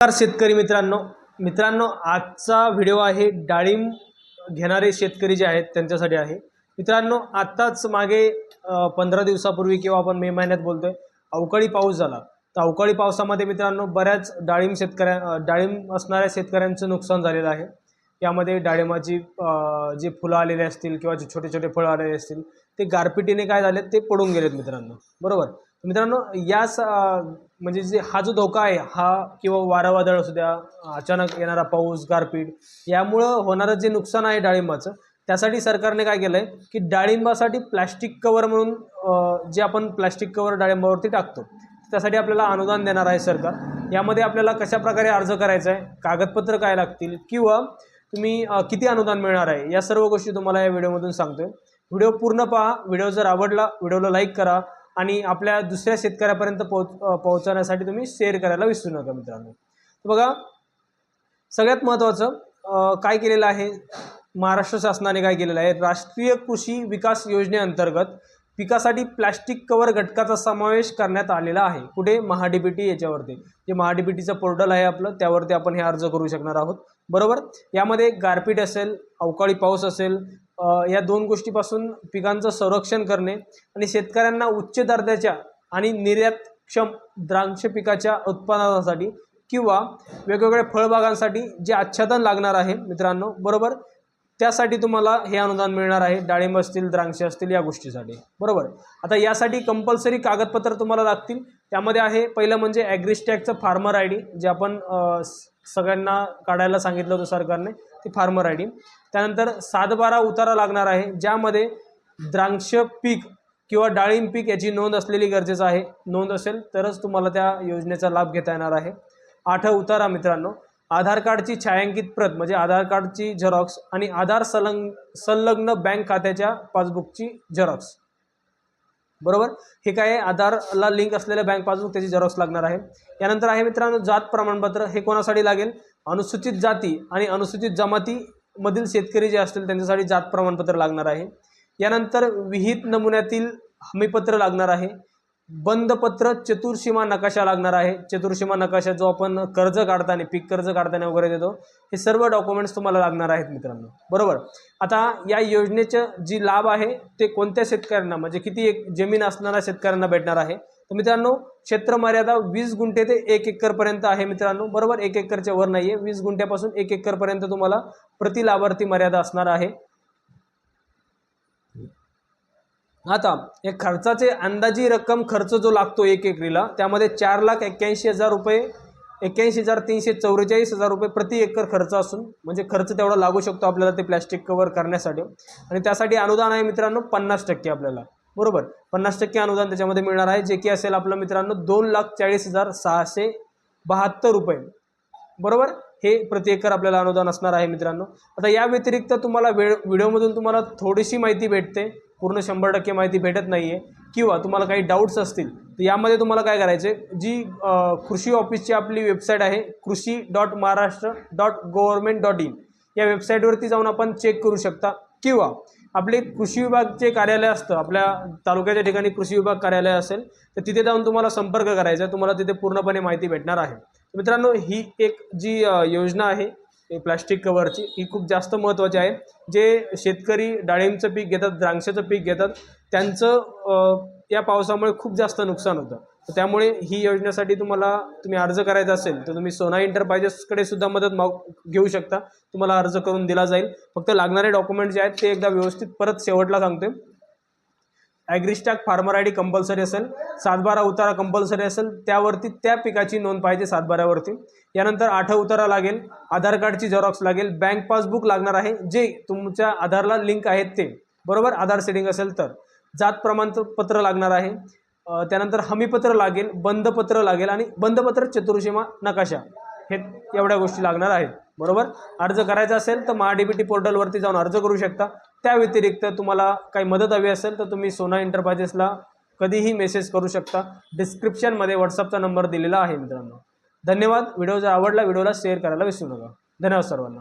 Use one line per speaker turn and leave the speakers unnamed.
नमस्कार शेतकरी मित्रांनो. मित्रांनो आजचा व्हिडिओ आहे डाळिंब घेणारे शेतकरी जे आहेत त्यांच्यासाठी आहे. मित्रांनो आत्ताच मागे पंधरा दिवसापूर्वी किंवा आपण मे महिन्यात बोलतोय अवकाळी पाऊस झाला. तर अवकाळी पावसामध्ये मित्रांनो बऱ्याच डाळिंब शेतकऱ्या डाळिंब असणाऱ्या शेतकऱ्यांचं नुकसान झालेलं आहे. यामध्ये डाळिंबाची जी फुलं आलेली असतील किंवा जे छोटे छोटे फळं आलेले असतील ते गारपिटीने काय झाले ते पडून गेलेत मित्रांनो. बरोबर? मित्रांनो या म्हणजे जे हा जो धोका आहे हा किंवा वारा वादळ असू द्या अचानक येणारा पाऊस गारपीट यामुळं होणारं जे नुकसान आहे डाळिंबाचं त्यासाठी सरकारने काय केलं आहे की डाळिंबासाठी प्लॅस्टिक कवर म्हणून जे आपण प्लॅस्टिक कवर डाळिंबावरती टाकतो त्यासाठी आपल्याला अनुदान देणार आहे सरकार. यामध्ये आपल्याला कशा प्रकारे अर्ज करायचा आहे कागदपत्र काय लागतील किंवा तुम्ही किती अनुदान मिळणार आहे या सर्व गोष्टी तुम्हाला या व्हिडिओमधून सांगतोय. व्हिडिओ पूर्ण पहा. व्हिडिओ जर आवडला व्हिडिओला लाईक करा आणि आपल्या दुसऱ्या शेतकऱ्यापर्यंत पोच पोहोचवण्यासाठी तुम्ही शेअर करायला विसरू नका मित्रांनो. बघा सगळ्यात महत्त्वाचं काय केलेलं आहे? महाराष्ट्र शासनाने काय केलेलं आहे? राष्ट्रीय कृषी विकास योजनेअंतर्गत पिकासाठी प्लॅस्टिक कवर घटकाचा समावेश करण्यात आलेला आहे. कुठे? महाडीबीटी याच्यावरती. जे महाडीबीटीचं पोर्टल आहे आपलं त्यावरती आपण हे अर्ज करू शकणार आहोत. बरोबर? यामध्ये गारपीट असेल अवकाळी पाऊस असेल या दोन गोष्टीपासून पिकांचं संरक्षण करणे आणि शेतकऱ्यांना उच्च दर्जाच्या आणि निर्यातक्षम द्राक्ष पिकाच्या उत्पादनासाठी किंवा वेगवेगळ्या फळबागांसाठी जे आच्छादन लागणार आहे मित्रांनो बरोबर? त्यासाठी तुम्हाला हे अनुदान मिळणार आहे. डाळिंब असतील द्राक्षे असतील या गोष्टीसाठी. बरोबर? आता यासाठी कंपल्सरी कागदपत्र तुम्हाला लागतील. त्यामध्ये आहे पहिलं म्हणजे ॲग्रिस्टॅगचं फार्मर आय डी जे आपण सगळ्यांना काढायला सांगितलं होतं सरकारने ती फार्मर आय डी त्यानंतर सातबारा उतारा लागणार आहे ज्यामध्ये द्राक्ष पीक किंवा डाळिंब पीक याची नोंद असलेली गरजेचं आहे. नोंद असेल तरच तुम्हाला त्या योजनेचा लाभ घेता येणार आहे. आठ उतारा मित्रांनो. आधार कार्डची छायांकित प्रत म्हणजे आधार कार्डची झेरॉक्स आणि आधार संलग्न संलग्न बँक खात्याच्या पासबुकची झेरॉक्स. बरोबर? हे काय आहे? आधारला लिंक असलेल्या बँक पासबुक त्याची झेरॉक्स लागणार आहे. यानंतर आहे मित्रांनो जात प्रमाणपत्र. हे कोणासाठी लागेल? अनुसूचित जाती आणि अनुसूचित जमातीमधील शेतकरी जे असतील त्यांच्यासाठी जात प्रमाणपत्र लागणार आहे. यानंतर विहित नमुन्यातील हमीपत्र लागणार आहे. बंदपत्र चतुर्सीमा नकाशा लागणार आहे. चतुर्सीमा नकाशा जो आपण कर्ज काढताना पीक कर्ज काढताना वगैरे देतो हे सर्व डॉक्युमेंट्स तुम्हाला लागणार आहेत मित्रांनो. बरोबर? आता या योजनेचं जी लाभ आहे ते कोणत्या शेतकऱ्यांना म्हणजे किती एक जमीन असणाऱ्या शेतकऱ्यांना भेटणार आहे? तर मित्रांनो क्षेत्र मर्यादा वीस गुंठे ते एक एकरपर्यंत आहे मित्रांनो. बरोबर? एक एकरच्या वर नाही आहे वीस गुंठ्यापासून एक एकरपर्यंत तुम्हाला प्रति लाभार्थी मर्यादा असणार आहे. आता या खर्चाचे अंदाजी रक्कम खर्च जो लागतो एक एकरीला त्यामध्ये चार लाख एक्क्याऐंशी हजार रुपये एक्क्याऐंशी हजार तीनशे चौवेचाळीस हजार रुपये प्रति एकर खर्च असून म्हणजे खर्च तेवढा लागू शकतो आपल्याला ते प्लॅस्टिक कवर करण्यासाठी. आणि त्यासाठी अनुदान आहे मित्रांनो पन्नास टक्के आपल्याला. बरोबर? पन्नास टक्के अनुदान त्याच्यामध्ये मिळणार आहे. जे की असेल आपलं मित्रांनो दोन लाख चाळीस हजार सहाशे बहात्तर रुपये. बरोबर? हे प्रति एकर आपल्याला अनुदान असणार आहे मित्रांनो. आता या व्यतिरिक्त तुम्हाला वेळ व्हिडिओमधून तुम्हाला थोडीशी माहिती भेटते. पूर्ण शंभर टक्के माहिती भेटत नाही आहे किंवा तुम्हाला काही डाऊट्स असतील तर यामध्ये तुम्हाला काय करायचे जी कृषी ऑफिसची आपली वेबसाईट आहे krishi dot Maharashtra dot government dot in या वेबसाईटवरती जाऊन आपण चेक करू शकता. किंवा आपले कृषी विभागचे कार्यालय असतं आपल्या तालुक्याच्या ठिकाणी कृषी विभाग कार्यालय असेल तर तिथे जाऊन तुम्हाला संपर्क करायचा आहे तुम्हाला तिथे पूर्णपणे माहिती भेटणार आहे. मित्रांनो ही एक जी योजना आहे प्लॅस्टिक कवरची ही खूप जास्त महत्त्वाची आहे. जे शेतकरी डाळिंबचं पीक घेतात द्राक्षाचं पीक घेतात त्यांचं या पावसामुळे खूप जास्त नुकसान होतं. तर त्यामुळे ही योजनेसाठी तुम्हाला तुम्ही अर्ज करायचा असेल तर तुम्ही सोना एंटरप्राइजेसकडे सुद्धा मदत माग घेऊ शकता. तुम्हाला अर्ज करून दिला जाईल. फक्त लागणारे डॉक्युमेंट जे आहेत ते एकदा व्यवस्थित परत शेवटला सांगतोय. AgriStack farmer I D compulsory असेल सातबारा उतारा कंपल्सरी असेल त्यावरती त्या पिकाची नोंद पाहिजे सातबाऱ्यावरती. यानंतर आठ उतारा लागेल आधार कार्डची झेरॉक्स लागेल बँक पासबुक लागणार आहे जे तुमच्या आधारला लिंक आहेत ते. बरोबर? आधार सेटिंग असेल तर. जात प्रमाणपत्र लागणार आहे. त्यानंतर हमीपत्र लागेल बंदपत्र लागेल आणि बंदपत्र चतुर्सीमा नकाशा. हे एवढ्या गोष्टी लागणार आहेत. बरोबर? अर्ज करायचा असेल तर महाडीबीटी पोर्टलवरती जाऊन अर्ज करू शकता. त्या व्यतिरिक्त तुम्हाला काही मदत हवी असेल तर तुम्ही सोना एंटरप्राइजेसला कधीही मेसेज करू शकता. डिस्क्रिप्शनमध्ये व्हॉट्सअपचा नंबर दिलेला आहे मित्रांनो. धन्यवाद. व्हिडिओ जर आवडला व्हिडिओला शेअर करायला विसरू नका. धन्यवाद सर्वांना.